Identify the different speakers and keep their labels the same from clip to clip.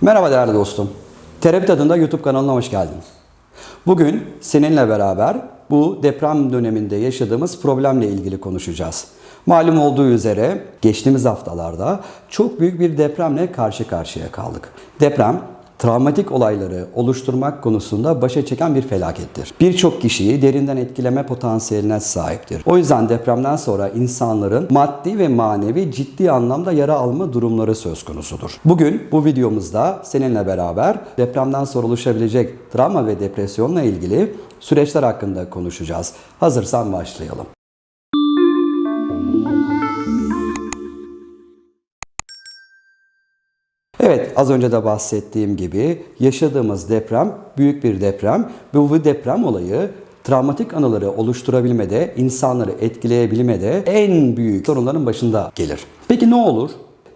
Speaker 1: Merhaba değerli dostum. Terapi Tadında YouTube kanalına hoş geldin. Bugün seninle beraber bu deprem döneminde yaşadığımız problemle ilgili konuşacağız. Malum olduğu üzere geçtiğimiz haftalarda çok büyük bir depremle karşı karşıya kaldık. Deprem travmatik olayları oluşturmak konusunda başa çeken bir felakettir. Birçok kişiyi derinden etkileme potansiyeline sahiptir. O yüzden depremden sonra insanların maddi ve manevi ciddi anlamda yara alma durumları söz konusudur. Bugün bu videomuzda seninle beraber depremden sonra oluşabilecek travma ve depresyonla ilgili süreçler hakkında konuşacağız. Hazırsan başlayalım. Evet, az önce de bahsettiğim gibi yaşadığımız deprem büyük bir deprem. Bu, deprem olayı travmatik anıları oluşturabilmede, insanları etkileyebilmede en büyük sorunların başında gelir. Peki ne olur?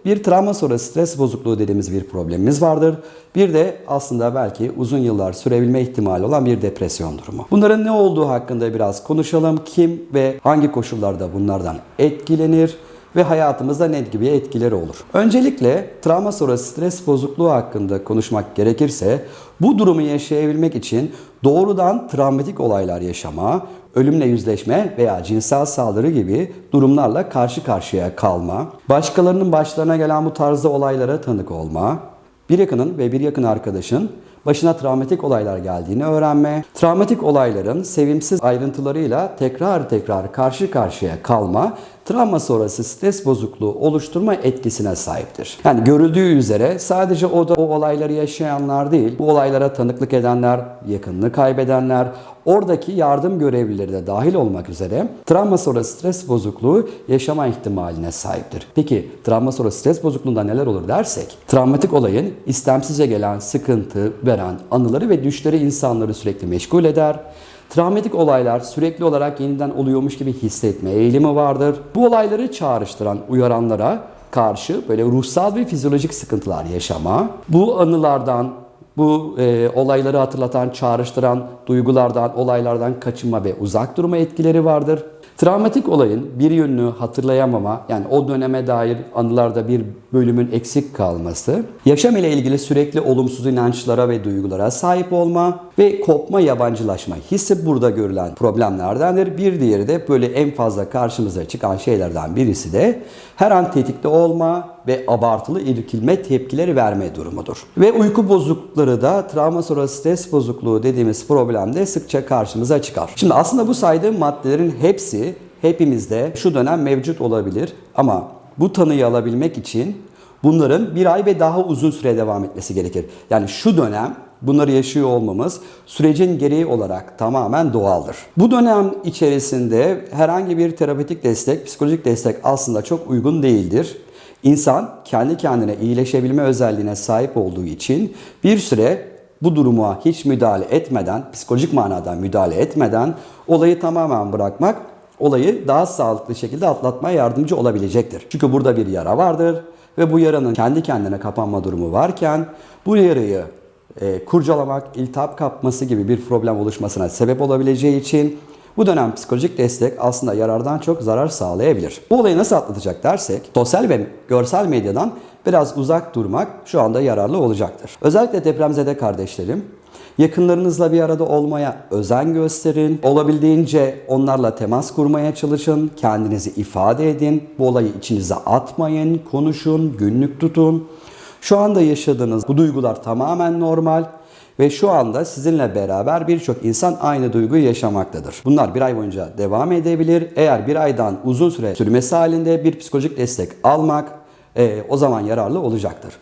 Speaker 1: Bir travma sonrası stres bozukluğu dediğimiz bir problemimiz vardır. Bir de aslında belki uzun yıllar sürebilme ihtimali olan bir depresyon durumu. Bunların ne olduğu hakkında biraz konuşalım. Kim ve hangi koşullarda bunlardan etkilenir? Ve hayatımızda ne gibi etkileri olur. Öncelikle travma sonrası stres bozukluğu hakkında konuşmak gerekirse bu durumu yaşayabilmek için doğrudan travmatik olaylar yaşama, ölümle yüzleşme veya cinsel saldırı gibi durumlarla karşı karşıya kalma, başkalarının başlarına gelen bu tarzda olaylara tanık olma, bir yakının ve bir yakın arkadaşın başına travmatik olaylar geldiğini öğrenme, travmatik olayların sevimsiz ayrıntılarıyla tekrar tekrar karşı karşıya kalma, travma sonrası stres bozukluğu oluşturma etkisine sahiptir. Yani görüldüğü üzere sadece o da o olayları yaşayanlar değil, bu olaylara tanıklık edenler, yakınını kaybedenler, oradaki yardım görevlileri de dahil olmak üzere travma sonrası stres bozukluğu yaşama ihtimaline sahiptir. Peki travma sonrası stres bozukluğunda neler olur dersek, travmatik olayın istemsizce gelen sıkıntı veren anıları ve düşleri insanları sürekli meşgul eder. Travmatik olaylar sürekli olarak yeniden oluyormuş gibi hissetme eğilimi vardır. Bu olayları çağrıştıran uyaranlara karşı böyle ruhsal ve fizyolojik sıkıntılar yaşama, bu anılardan, bu e, olayları hatırlatan, çağrıştıran duygulardan, olaylardan kaçınma ve uzak durma etkileri vardır. Travmatik olayın bir yönünü hatırlayamama, yani o döneme dair anılarda bir bölümün eksik kalması, yaşam ile ilgili sürekli olumsuz inançlara ve duygulara sahip olma ve kopma, yabancılaşma hissi burada görülen problemlerdendir. Bir diğeri de böyle en fazla karşımıza çıkan şeylerden birisi de her an tetikte olma ve abartılı irkilme tepkileri verme durumudur. Ve uyku bozuklukları da travma sonrası stres bozukluğu dediğimiz problemde sıkça karşımıza çıkar. Şimdi aslında bu saydığım maddelerin hepsi hepimizde şu dönem mevcut olabilir ama bu tanıyı alabilmek için bunların bir ay ve daha uzun süre devam etmesi gerekir. Yani şu dönem bunları yaşıyor olmamız sürecin gereği olarak tamamen doğaldır. Bu dönem içerisinde herhangi bir terapötik destek, psikolojik destek aslında çok uygun değildir. İnsan kendi kendine iyileşebilme özelliğine sahip olduğu için bir süre bu duruma hiç müdahale etmeden, psikolojik manada müdahale etmeden olayı tamamen bırakmak olayı daha sağlıklı şekilde atlatmaya yardımcı olabilecektir. Çünkü burada bir yara vardır ve bu yaranın kendi kendine kapanma durumu varken bu yarayı e, kurcalamak, iltihap kapması gibi bir problem oluşmasına sebep olabileceği için bu dönem psikolojik destek aslında yarardan çok zarar sağlayabilir. Bu olayı nasıl atlatacak dersek, sosyal ve görsel medyadan biraz uzak durmak şu anda yararlı olacaktır. Özellikle depremzede kardeşlerim, yakınlarınızla bir arada olmaya özen gösterin. Olabildiğince onlarla temas kurmaya çalışın. Kendinizi ifade edin. Bu olayı içinize atmayın, konuşun, günlük tutun. Şu anda yaşadığınız bu duygular tamamen normal ve şu anda sizinle beraber birçok insan aynı duyguyu yaşamaktadır. Bunlar bir ay boyunca devam edebilir. Eğer bir aydan uzun süre sürmesi halinde bir psikolojik destek almak e, o zaman yararlı olacaktır.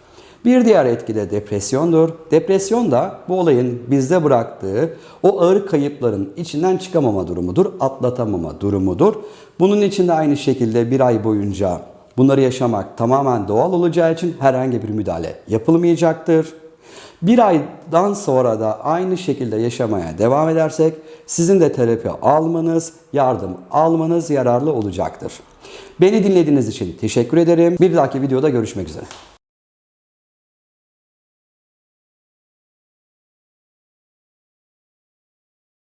Speaker 1: Bir diğer etki de depresyondur. Depresyon da bu olayın bizde bıraktığı o ağır kayıpların içinden çıkamama durumudur, atlatamama durumudur. Bunun için de aynı şekilde bir ay boyunca bunları yaşamak tamamen doğal olacağı için herhangi bir müdahale yapılmayacaktır. Bir aydan sonra da aynı şekilde yaşamaya devam edersek sizin de terapi almanız, yardım almanız yararlı olacaktır. Beni dinlediğiniz için teşekkür ederim. Bir dahaki videoda görüşmek üzere.